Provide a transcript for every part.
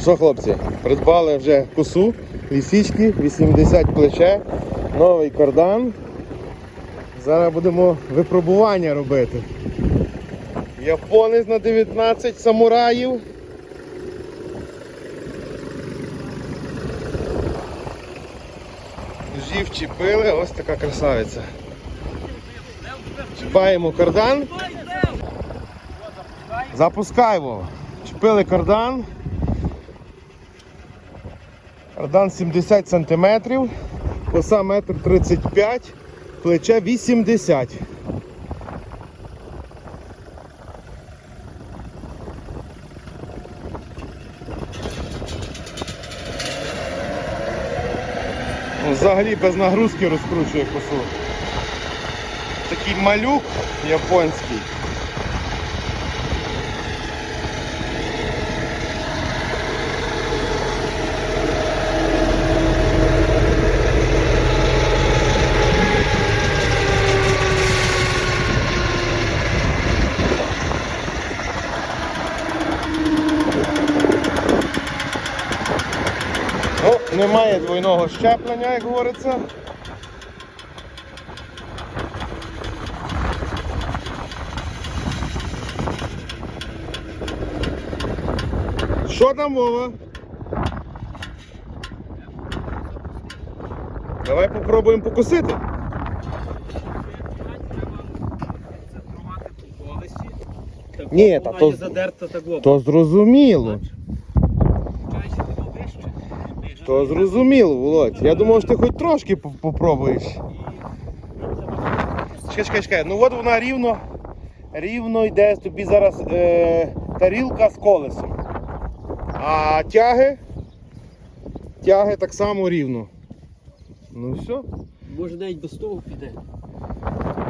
Що, хлопці, придбали вже косу, лісічки, 80 плече, новий кардан. Зараз будемо випробування робити. Японець на 19 самураїв. Ножі вчепили, ось така красавиця. Чіпаємо кардан. Запускаємо. Чіпили кардан. Кардан 70 см, коса 1,35 м, плече 80 Ну, Взагалі без нагрузки розкручує косу. Такий малюк японський. Ну, немає двойного щеплення, як говориться. Що там, Вова? Давай попробуємо покусити. Ні, та то- задерта То зрозуміло. То зрозуміло, Володь. Я думав, що ти хоч трошки поп- попробуєш. Чекай, чекай, чекай. Ну от вона рівно, рівно йде тобі зараз е, тарілка з колесом. А тяги, тяги так само рівно. Ну все. Може навіть без того піде.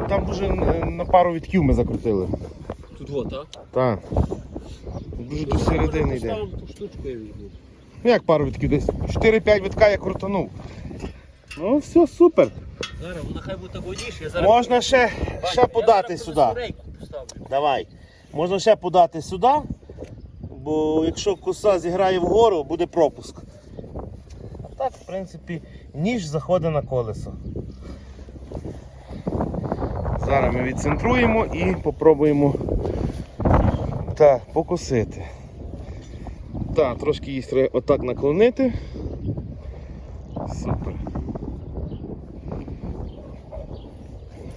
Там дуже е, на пару відків ми закрутили. Тут вот, так? Так. Дуже до середини йде. Ту штучку я візьму. Ну як пару відків? Десь 4-5 відка я крутанув. Ну все, супер. Зараз вона хай буде водіше. Я зараз... Можна ще, ще подати зараз сюди. рейку поставлю. Давай. Можна ще подати сюди, бо якщо коса зіграє вгору, буде пропуск. А так, в принципі, ніж заходить на колесо. Зараз ми відцентруємо і попробуємо так, покусити. Так, трошки її треба отак наклонити. Супер.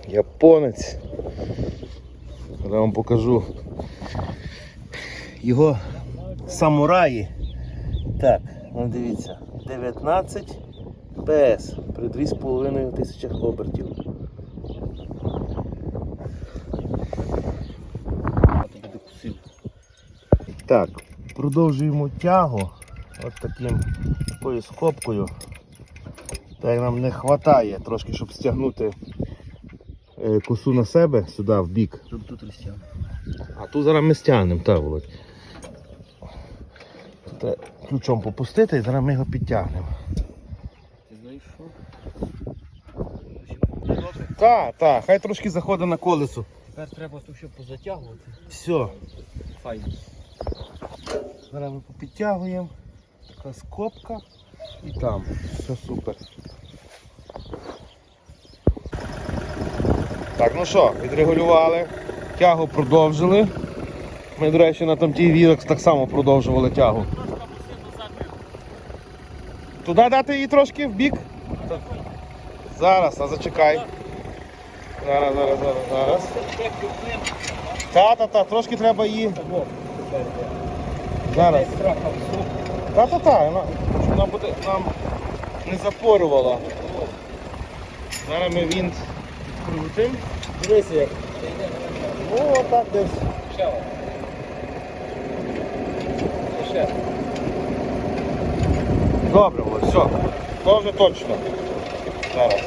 Японець. Зараз вам покажу його самураї. Так, ну дивіться, 19 PS при 2,5 тисячах обертів. Так, продовжуємо тягу от таким такою скобкою. Так як нам не вистачає трошки, щоб стягнути е, косу на себе сюди в бік. Щоб тут розтягнути. А тут зараз ми стягнемо, так, Володь. Треба ключом попустити і зараз ми його підтягнемо. Ти знаєш що? Так, так, хай трошки заходить на колесо. Тепер треба тут ще позатягувати. Все. Файно. Зараз ми попідтягуємо. Така скобка і там. Все супер. Так, ну що, відрегулювали. Тягу продовжили. Ми, до речі, на тамтій вірок так само продовжували тягу. Туди дати її трошки в бік? Зараз, а зачекай. Зараз, зараз, зараз, зараз. Та-та-та, трошки треба її. Зараз. Та-та-та, вона, буде нам не запорювала. Зараз ми вінт відкрутимо. Дивися як. Ну, отак десь. Ще. Ще. Добре, ось, все. То точно. Зараз.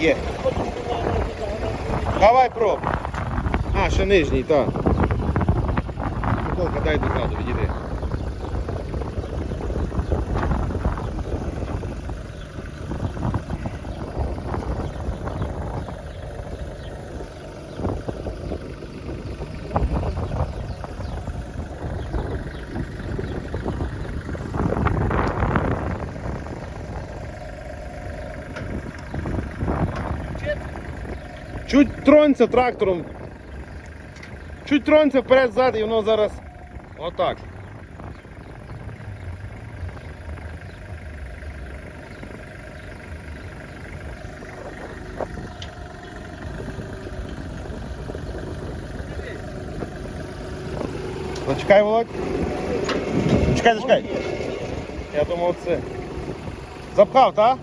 Є. Давай проб. А, ще нижній, так. Антон, хватай до каду, відійди. Чуть тронься трактором. Чуть тронься вперед-ззади, і воно зараз. Отак. Зачекай, Володь. Чекай, зачекай. Я думав це. Запхав, так?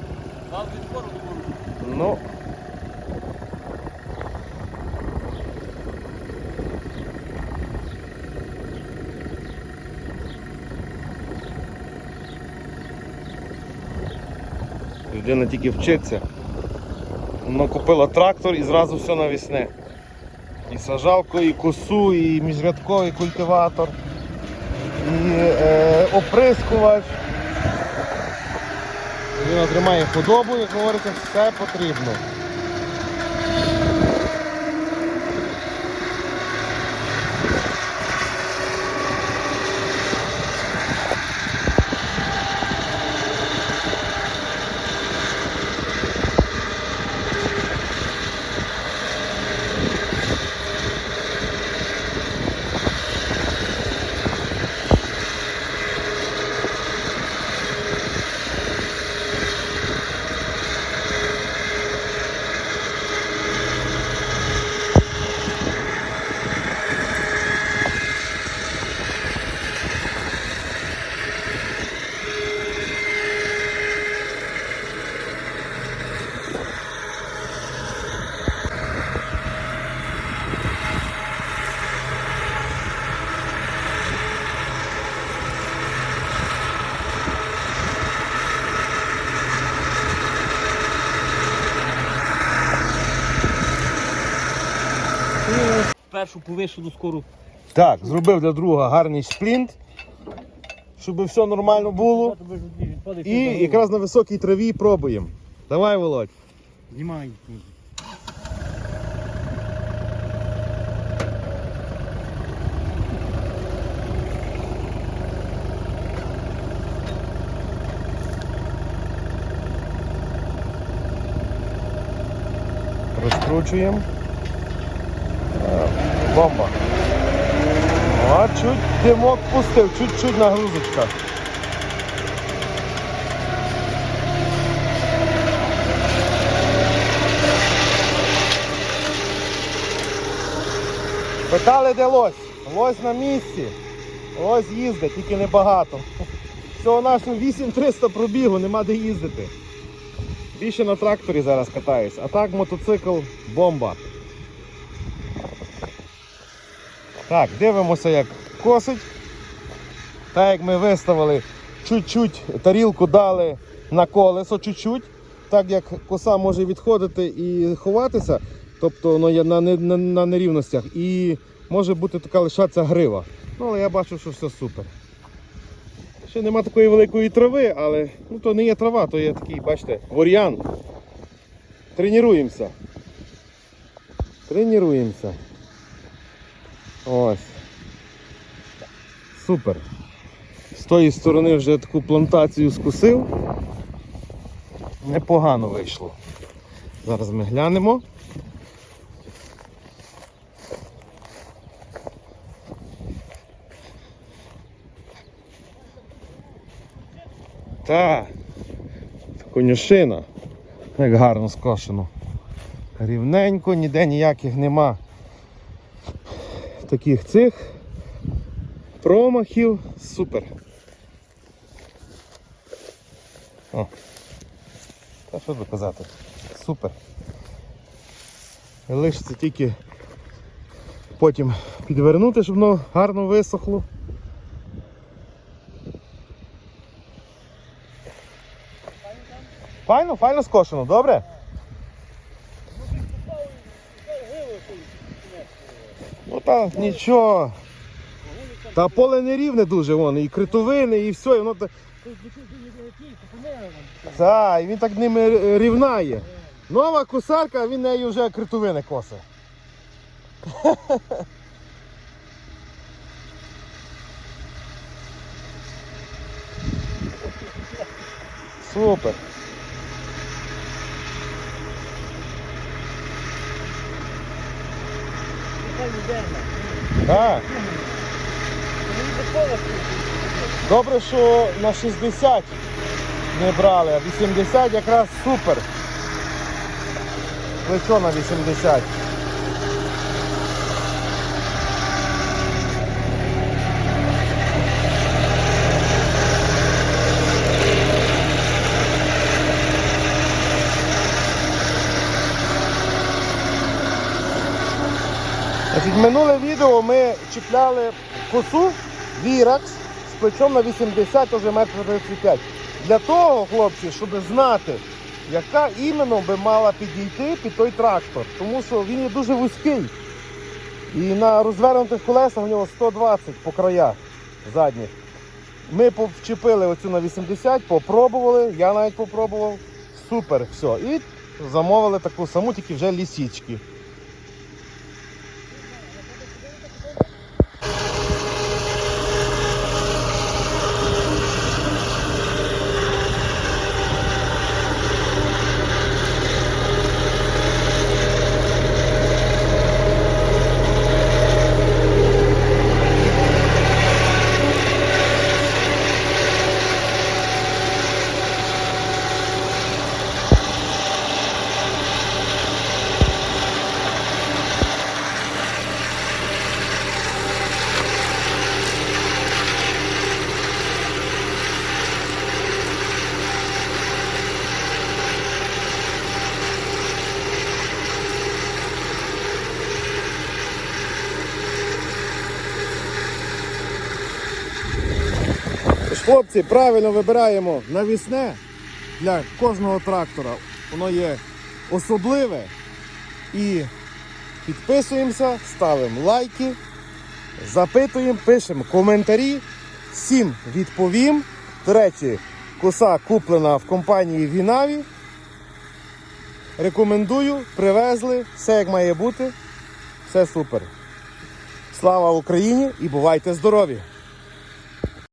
Ну. Людина тільки вчиться. Вона купила трактор і зразу все навісне. І сажалку, і косу, і міжрядковий культиватор, і е, оприскувач. Він отримає худобу, як говориться, все потрібно. Першу повишену скору. Так, зробив для друга гарний сплінт, щоб все нормально було. І якраз на високій траві пробуємо. Давай, Володь. Знімай. Розкручуємо. Бомба. А, чуть димок пустив, чуть-чуть нагрузочка. Питали, де лось? Лось на місці. Лось їздить, тільки небагато. Всього нашого 8300 пробігу, нема де їздити. Більше на тракторі зараз катаюсь, а так мотоцикл бомба. Так, дивимося, як косить. Так як ми виставили, чуть-чуть тарілку дали на колесо, чуть-чуть. Так як коса може відходити і ховатися, тобто є на, на, на нерівностях, і може бути така лишатися грива. Ну, але я бачу, що все супер. Ще нема такої великої трави, але ну, то не є трава, то є такий, бачите, бур'ян. Тренуємося. Тренуємося. Ось. Супер. З тої сторони вже таку плантацію скусив. Непогано вийшло. Зараз ми глянемо. Так, конюшина. Як гарно скошено. Рівненько, ніде ніяких нема таких цих промахів. Супер. О. Та що би казати? Супер. Лишиться тільки потім підвернути, щоб воно гарно висохло. Файно, файно скошено, добре? Та нічого. Та поле не рівне дуже, вон, і критовини, і все, і воно так. І він так ними рівнає. Нова косарка, він нею вже критовини косить. Супер. Так. Добре, що на 60 не брали, а 80 якраз супер. Плечо на 80. Минуле відео ми чіпляли косу Віракс з плечом на 80 вже метр 35. Для того, хлопці, щоб знати, яка іменно би мала підійти під той трактор. Тому що він є дуже вузький. І на розвернутих колесах у нього 120 по краях задніх. Ми вчепили оцю на 80, попробували, я навіть попробував. Супер, все. І замовили таку саму, тільки вже лісічки. Хлопці, правильно вибираємо навісне для кожного трактора. Воно є особливе. І підписуємося, ставимо лайки, запитуємо, пишемо коментарі. Всім відповім. Речі, коса куплена в компанії Вінаві. Рекомендую, привезли, все як має бути. Все супер. Слава Україні і бувайте здорові!